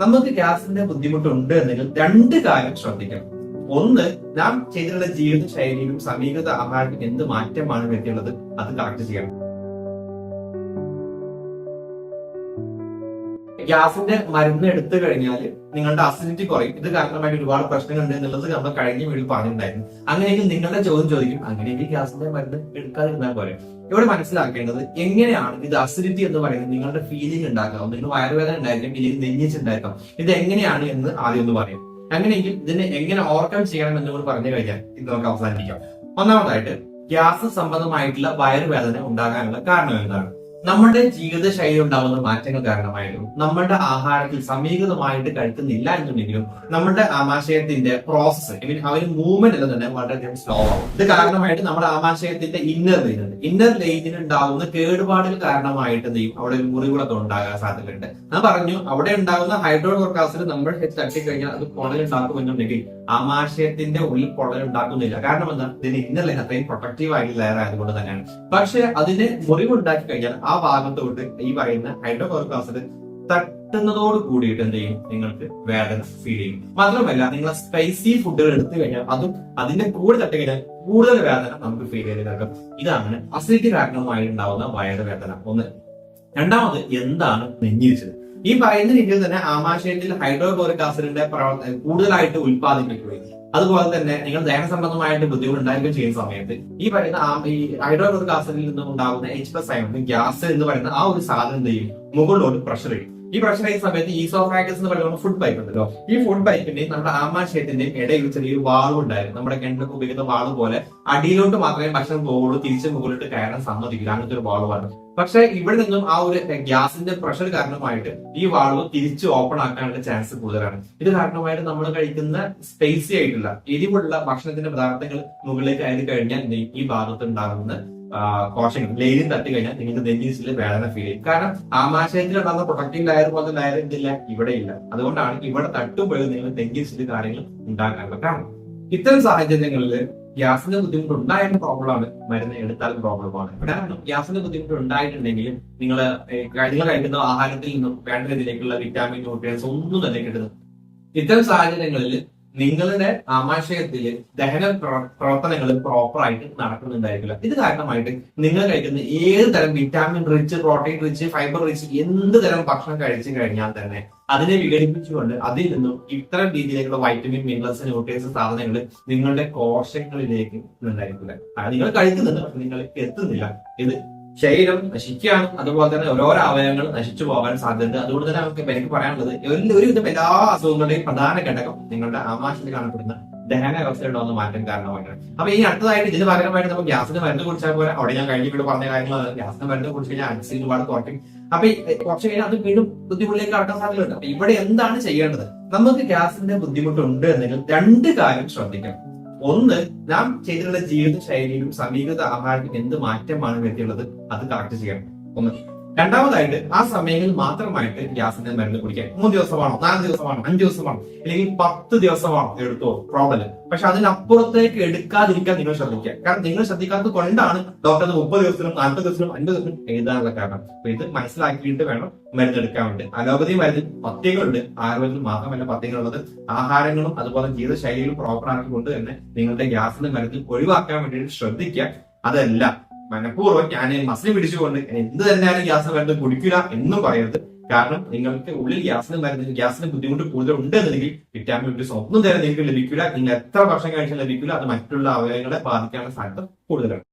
നമുക്ക് ഗ്യാസിന്റെ ബുദ്ധിമുട്ടുണ്ട് എന്നെങ്കിൽ രണ്ട് കാര്യം ശ്രദ്ധിക്കണം. ഒന്ന് നാം ചെയ്തിട്ടുള്ള ജീവിത ശൈലിയിലും സമീകൃത ആഹാരത്തിലും എന്ത് മാറ്റമാണ് വരുത്തിയുള്ളത്? അത് കറക്റ്റ് ചെയ്യണം. ഗ്യാസിന്റെ മരുന്ന് എടുത്തു കഴിഞ്ഞാൽ നിങ്ങളുടെ അസിഡിറ്റി കുറയും. ഇത് കാരണമായിട്ട് ഒരുപാട് പ്രശ്നങ്ങളുണ്ട് എന്നുള്ളത് നമ്മൾ കഴിഞ്ഞ വീട്ടിൽ പറഞ്ഞിട്ടുണ്ടായിരുന്നു. അങ്ങനെയെങ്കിൽ നിങ്ങളുടെ ചോദ്യം ചോദിക്കും അങ്ങനെയെങ്കിൽ ഗ്യാസിന്റെ മരുന്ന് എടുക്കാതിരുന്നാൽ പോലെ ഇവിടെ മനസ്സിലാക്കേണ്ടത് എങ്ങനെയാണ് ഇത് അസിഡിറ്റി എന്ന് പറയുന്നത് നിങ്ങളുടെ ഫീലിംഗ് ഉണ്ടാക്കാം. നിങ്ങൾ വയറുവേദന ഉണ്ടായിരിക്കും ഇല്ലെങ്കിൽ നെഞ്ഞിച്ചുണ്ടായിരിക്കാം ഇത് എങ്ങനെയാണ് എന്ന് ആദ്യം ഒന്ന് പറയും. അങ്ങനെയെങ്കിൽ ഇതിനെ എങ്ങനെ ഓവർകം ചെയ്യണം എന്ന് കൂടി പറഞ്ഞു കഴിഞ്ഞാൽ ഇത് നമുക്ക് അവസാനിപ്പിക്കാം. ഒന്നാമതായിട്ട് ഗ്യാസ് സംബന്ധമായിട്ടുള്ള വയറുവേദന ഉണ്ടാകാനുള്ള കാരണം എന്താണ്? നമ്മുടെ ജീവിതശൈലി ഉണ്ടാകുന്ന മാറ്റങ്ങൾ കാരണമായാലും നമ്മുടെ ആഹാരത്തിൽ സമീകൃതമായിട്ട് കഴിക്കുന്നില്ല എന്നുണ്ടെങ്കിലും നമ്മുടെ ആമാശയത്തിന്റെ പ്രോസസ്സ് ഐ മീൻ ഒരു മൂവ്മെന്റ് എല്ലാം തന്നെ വളരെയധികം സ്ലോ ആവും. ഇത് കാരണമായിട്ട് നമ്മുടെ ആമാശയത്തിന്റെ ഇന്നർ ഉണ്ട് ഇന്നർ ലൈനിന് ഉണ്ടാകുന്ന കേടുപാടുകൾ കാരണമായിട്ട് എന്ത് അവിടെ ഒരു മുറിവുകളൊക്കെ ഉണ്ടാകാൻ സാധ്യതയുണ്ട്. ഞാൻ പറഞ്ഞു അവിടെ ഉണ്ടാകുന്ന ഹൈഡ്രോകോർക്കാസിൽ നമ്മൾ തട്ടിക്കഴിഞ്ഞാൽ അത് പൊള്ളലുണ്ടാക്കുമെന്നുണ്ടെങ്കിൽ ആമാശയത്തിന്റെ ഉള്ളിൽ പൊള്ളലുണ്ടാക്കുന്നില്ല കാരണം എന്താ? ഇതിന് ഇന്നർ ലൈൻ അത്രയും പ്രൊട്ടക്റ്റീവ് ആയിട്ടുള്ള ലെയർ ആയതുകൊണ്ട് തന്നെയാണ്. പക്ഷെ അതിന് മുറിവുണ്ടാക്കി കഴിഞ്ഞാൽ ആ ഭാഗത്തോട്ട് ഈ പറയുന്ന ഹൈഡ്രോക്ലോറിക് ആസിഡ് തട്ടുന്നതോട് കൂടിയിട്ട് എന്ത് ചെയ്യും? നിങ്ങൾക്ക് വേദന ഫീൽ ചെയ്യും. മാത്രമല്ല നിങ്ങൾ സ്പൈസി ഫുഡുകൾ എടുത്തു കഴിഞ്ഞാൽ അതും അതിന്റെ കൂടെ തട്ടി കഴിഞ്ഞാൽ കൂടുതൽ വേദന നമുക്ക് ഫീൽ ചെയ്തേക്കാം ഇതാണ് അസിഡിറ്റി കാരണമായി ഉണ്ടാവുന്ന വയറുവേദന ഒന്ന്. രണ്ടാമത് എന്താണ് നെഞ്ഞിരിച്ചത് ഈ പറയുന്ന രീതിയിൽ തന്നെ ആമാശയത്തിൽ ഹൈഡ്രോക്ലോറിക് ആസിഡിന്റെ കൂടുതലായിട്ട് ഉത്പാദിപ്പിക്കുകയും അതുപോലെ തന്നെ നിങ്ങൾ ദഹന സംബന്ധമായിട്ട് ബുദ്ധിമുട്ട് ഉണ്ടായിരിക്കും ചെയ്യുന്ന സമയത്ത് ഈ പറയുന്ന ഈ ഹൈഡ്രോക്ലോറിക് ആസിഡിൽ നിന്നും ഉണ്ടാകുന്ന എച്ച് പ്ലസ് അയോൺ ഗ്യാസ് എന്ന് പറയുന്ന ആ ഒരു സാധനം ചെയ്യും? മുകളിലോട്ട് പ്രഷർ ചെയ്യും. ഈ പ്രശ്നം ഈ സമയത്ത് ഈസോഫാഗസ് എന്ന് പറയുന്ന ഫുഡ് പൈപ്പ് ഉണ്ടല്ലോ. ഈ ഫുഡ് പൈപ്പിന്റെ നമ്മുടെ ആമാശയത്തിന്റെ ഇടയിൽ ചെറിയൊരു വാളും ഉണ്ടായിരുന്നു. നമ്മുടെ കിണറ്റൊക്കെ ഉപയോഗിക്കുന്ന വാൾ പോലെ അടിയിലോട്ട് മാത്രമേ ഭക്ഷണം പോകുള്ളൂ തിരിച്ചു മുകളിലോട്ട് കയറാൻ സമ്മതിക്കില്ല. അങ്ങനത്തെ ഒരു വാൾവാണ് പക്ഷെ ഇവിടെ നിന്നും ആ ഒരു ഗ്യാസിന്റെ പ്രഷർ കാരണമായിട്ട് ഈ വാൾവ് തിരിച്ച് ഓപ്പൺ ആക്കാനുള്ള ചാൻസ് കൂടുതലാണ്. ഇത് കാരണമായിട്ട് നമ്മൾ കഴിക്കുന്ന സ്പേസി ആയിട്ടുള്ള എരിവുള്ള ഭക്ഷണത്തിന്റെ പദാർത്ഥങ്ങൾ മുകളിലേക്ക് കയറി കഴിഞ്ഞാൽ ഈ ഭാഗത്ത് ഉണ്ടാകുന്ന കോശങ്ങൾ ലെയിലും തട്ടി കഴിഞ്ഞാൽ നിങ്ങൾക്ക് നെഞ്ചീസിൽ വേദന ഫീൽ ചെയ്യും. കാരണം ആമാശയത്തിൽ ഉണ്ടാകുന്ന പ്രൊട്ടക്റ്റീവ് ലയർ പോലത്തെ ലയർ എന്തില്ല ഇവിടെ ഇല്ല. അതുകൊണ്ടാണ് ഇവിടെ തട്ടുമ്പോഴും നിങ്ങൾ നെഞ്ചീസിൽ കാര്യങ്ങൾ ഉണ്ടാകാനുള്ള കാരണം ഇത്തരം സാഹചര്യങ്ങളിൽ ഗ്യാസിന്റെ ബുദ്ധിമുട്ട് ഉണ്ടായാലും പ്രോബ്ലമാണ് മരുന്ന് എടുത്താലും പ്രോബ്ലമാണ് കാരണം ഗ്യാസിന്റെ ബുദ്ധിമുട്ട് ഉണ്ടായിട്ടുണ്ടെങ്കിലും നിങ്ങൾ നിങ്ങൾ കഴിക്കുന്ന ആഹാരത്തിൽ നിന്നും വേണ്ട രീതിയിലേക്കുള്ള വിറ്റാമിൻ ന്യൂട്രിയൻസ് ഒന്നും തന്നെ കിട്ടുന്നു ഇത്തരം സാഹചര്യങ്ങളിൽ നിങ്ങളുടെ ആമാശയത്തിൽ ദഹന പ്രവർത്തനങ്ങൾ പ്രോപ്പർ ആയിട്ട് നടക്കുന്നുണ്ടായിരിക്കില്ല. ഇത് കാരണമായിട്ട് നിങ്ങൾ കഴിക്കുന്ന ഏത് തരം vitamin rich protein rich fibre rich എന്ത് തരം ഭക്ഷണം കഴിച്ചു കഴിഞ്ഞാൽ തന്നെ അതിനെ വിഘടിപ്പിച്ചുകൊണ്ട് അതിൽ നിന്നും ഇത്തരം രീതിയിലേക്കുള്ള വൈറ്റമിൻ മിനറൽസ് ന്യൂട്രിയൻസ് സാധനങ്ങൾ നിങ്ങളുടെ കോശങ്ങളിലേക്ക് ഉണ്ടായിരിക്കില്ല നിങ്ങൾ കഴിക്കുന്നുണ്ട് പക്ഷെ നിങ്ങൾക്ക് എത്തുന്നില്ല. ഇത് ശരീരം നശിക്കുകയാണ്. അതുപോലെ തന്നെ ഓരോരോ അവയവങ്ങൾ നശിച്ചു പോകാൻ സാധ്യതയുണ്ട്. അതുകൊണ്ട് തന്നെ നമുക്ക് എനിക്ക് പറയാനുള്ളത് ഒരു- ഒരുവിധം എല്ലാ അസുഖങ്ങളുടെയും പ്രധാന ഘടകം നിങ്ങളുടെ ആമാശയത്തിൽ കാണപ്പെടുന്ന ദഹന ഒന്ന് മാറ്റം കാരണമായിട്ടാണ്. അപ്പൊ ഈ അടുത്തതായിട്ട് ഇതിന് പകരമായിട്ട് നമുക്ക് ഗ്യാസിന് മരുന്ന് കുടിച്ചാൽ പോലെ അവിടെ ഞാൻ കഴിഞ്ഞ വീട് പറഞ്ഞ കാര്യങ്ങൾ ഗ്യാസിന് മരുന്ന് കുറിച്ച് കഴിഞ്ഞാൽ അൻസിൽ ഒരുപാട് കുറയ്ക്കും. അപ്പൊ കുറച്ച് കഴിഞ്ഞാൽ അത് വീണ്ടും ബുദ്ധിമുട്ടിലേക്ക് കടക്കാൻ സാധ്യതയുണ്ട്. അപ്പൊ ഇവിടെ എന്താണ് ചെയ്യേണ്ടത്? നമുക്ക് ഗ്യാസിന്റെ ബുദ്ധിമുട്ടുണ്ട് എന്നെങ്കിൽ രണ്ട് കാര്യം ശ്രദ്ധിക്കണം. ഒന്ന് നാം ചെയ്തിട്ടുള്ള ജീവിത ശൈലിയിലും സമീകൃത ആഹാരത്തിനും എന്ത് മാറ്റമാണ് വരുത്തിയുള്ളത്? അത് കറക്റ്റ് ചെയ്യണം ഒന്ന്. രണ്ടാമതായിട്ട് ആ സമയങ്ങളിൽ മാത്രമായിട്ട് ഗ്യാസിന്റെ മരുന്ന് കുടിക്കാൻ. മൂന്ന് ദിവസമാണോ? നാല് ദിവസമാണോ? അഞ്ച് ദിവസമാണോ? അല്ലെങ്കിൽ പത്ത് ദിവസമാണോ? എടുത്തോ? പ്രോബ്ലം പക്ഷെ അതിനപ്പുറത്തേക്ക് എടുക്കാതിരിക്കാൻ നിങ്ങൾ ശ്രദ്ധിക്കുക. കാരണം നിങ്ങൾ ശ്രദ്ധിക്കാത്തത് കൊണ്ടാണ് ഡോക്ടർ മുപ്പത് ദിവസത്തിനും നാൽപ്പത് ദിവസത്തിനും അൻപത് ദിവസത്തിനും എഴുതാനുള്ള കാരണം. അപ്പൊ ഇത് മനസ്സിലാക്കിയിട്ട് വേണം മരുന്നെടുക്കാൻ വേണ്ടി. അലോപതി മരുന്നിൽ പത്തികളുണ്ട് ആയുർവേദത്തിൽ മാത്രമല്ല പത്യങ്ങളുള്ളത് ആഹാരങ്ങളും അതുപോലെ ജീവിതശൈലികളും പ്രോപ്പർ ആയതുകൊണ്ട് തന്നെ നിങ്ങളുടെ ഗ്യാസിന്റെ മരുന്ന് ഒഴിവാക്കാൻ വേണ്ടിയിട്ട് ശ്രദ്ധിക്കുക. അതല്ല മനഃപൂർവം ഞാൻ മസിൽ പിടിച്ചുകൊണ്ട് എന്ത് തന്നെയാണ് ഗ്യാസ് മരുന്ന് കുടിക്കുക എന്നും പറയരുത്. കാരണം നിങ്ങൾക്ക് ഉള്ളിൽ ഗ്യാസിന് മരുന്ന് ഗ്യാസിന് ബുദ്ധിമുട്ട് കൂടുതൽ ഉണ്ടെന്നുണ്ടെങ്കിൽ വിറ്റാമിൻ ഒരു ഒന്നും തരം നിങ്ങൾക്ക് ലഭിക്കില്ല. നിങ്ങൾ എത്ര ഭക്ഷണം കഴിച്ചാൽ ലഭിക്കില്ല. അത് മറ്റുള്ള അവയവങ്ങളെ ബാധിക്കാനുള്ള സാധ്യത കൂടുതലാണ്.